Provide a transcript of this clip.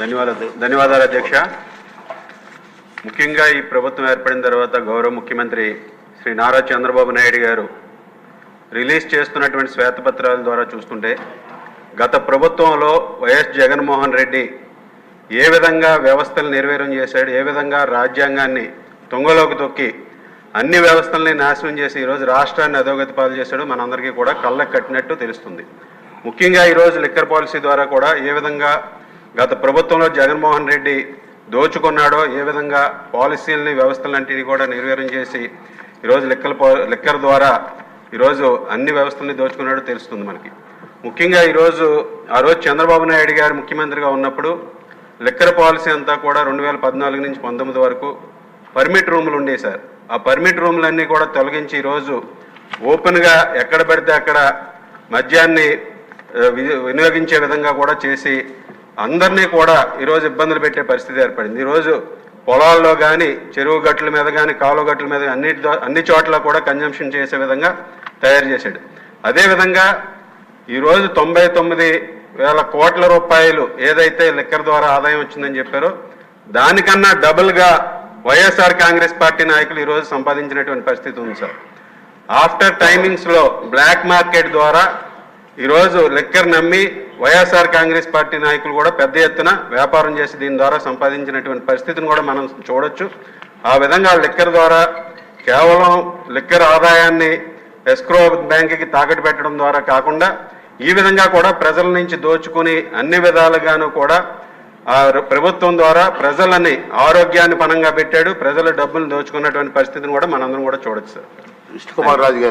ధన్యవాదాలు ధన్యవాదాలు అధ్యక్ష. ముఖ్యంగా ఈ ప్రభుత్వం ఏర్పడిన తర్వాత గౌరవ ముఖ్యమంత్రి శ్రీ నారా చంద్రబాబు నాయుడు గారు రిలీజ్ చేస్తున్నటువంటి శ్వేతపత్రాల ద్వారా చూస్తుంటే గత ప్రభుత్వంలో వైఎస్ జగన్మోహన్ రెడ్డి ఏ విధంగా వ్యవస్థలు నిర్వీర్యం చేశాడు ఏ విధంగా రాజ్యాంగాన్ని తొంగలోకి తొక్కి అన్ని వ్యవస్థల్ని నాశనం చేసి ఈరోజు రాష్ట్రాన్ని అధోగతి పాలు చేశాడు మనందరికీ కూడా కళ్ళకు కట్టినట్టు తెలుస్తుంది. ముఖ్యంగా ఈరోజు లిక్కర్ పాలసీ ద్వారా కూడా ఏ విధంగా గత ప్రభుత్వంలో జగన్మోహన్ రెడ్డి దోచుకున్నాడో ఏ విధంగా పాలసీలని వ్యవస్థలన్నింటినీ కూడా నిర్వీర్యం చేసి ఈరోజు లిక్కర్ లెక్కల లిక్కర్ ద్వారా ఈరోజు అన్ని వ్యవస్థల్ని దోచుకున్నాడో తెలుస్తుంది మనకి. ముఖ్యంగా ఈరోజు ఆ రోజు చంద్రబాబు నాయుడు గారు ముఖ్యమంత్రిగా ఉన్నప్పుడు లిక్కర్ పాలసీ అంతా కూడా రెండు వేల పద్నాలుగు నుంచి పంతొమ్మిది వరకు పర్మిట్ రూములు ఉండేవి సార్ ఆ పర్మిట్ రూములన్నీ కూడా తొలగించి ఈరోజు ఓపెన్గా ఎక్కడ పడితే అక్కడ మద్యాన్ని వినియోగించే విధంగా కూడా చేసి అందరినీ కూడా ఈరోజు ఇబ్బందులు పెట్టే పరిస్థితి ఏర్పడింది. ఈరోజు పొలాల్లో కానీ చెరువు గట్ల మీద కానీ కాలువ గట్ల మీద అన్ని అన్ని చోట్ల కూడా కన్జంప్షన్ చేసే విధంగా తయారు చేశాడు. అదేవిధంగా ఈరోజు తొంభై తొమ్మిది వేల కోట్ల రూపాయలు ఏదైతే లిక్కర్ ద్వారా ఆదాయం వచ్చిందని చెప్పారో దానికన్నా డబుల్గా వైఎస్ఆర్ కాంగ్రెస్ పార్టీ నాయకులు ఈరోజు సంపాదించినటువంటి పరిస్థితి ఉంది సార్. ఆఫ్టర్ టైమింగ్స్లో బ్లాక్ మార్కెట్ ద్వారా ఈరోజు లిక్కర్ నమ్మి వైఎస్ఆర్ కాంగ్రెస్ పార్టీ నాయకులు కూడా పెద్ద ఎత్తున వ్యాపారం చేసి దీని ద్వారా సంపాదించినటువంటి పరిస్థితిని కూడా మనం చూడొచ్చు. ఆ విధంగా లిక్కర్ ద్వారా కేవలం లిక్కర్ ఆదాయాన్ని ఎస్క్రో బ్యాంకుకి తాకట్టు పెట్టడం ద్వారా కాకుండా ఈ విధంగా కూడా ప్రజల నుంచి దోచుకుని అన్ని విధాలుగాను కూడా ఆ ప్రభుత్వం ద్వారా ప్రజలని ఆరోగ్యాన్ని పనంగా పెట్టాడు. ప్రజల డబ్బులు దోచుకున్నటువంటి పరిస్థితిని కూడా మనందరం కూడా చూడొచ్చు సార్. విష్ణుకుమార్ రాజు గారు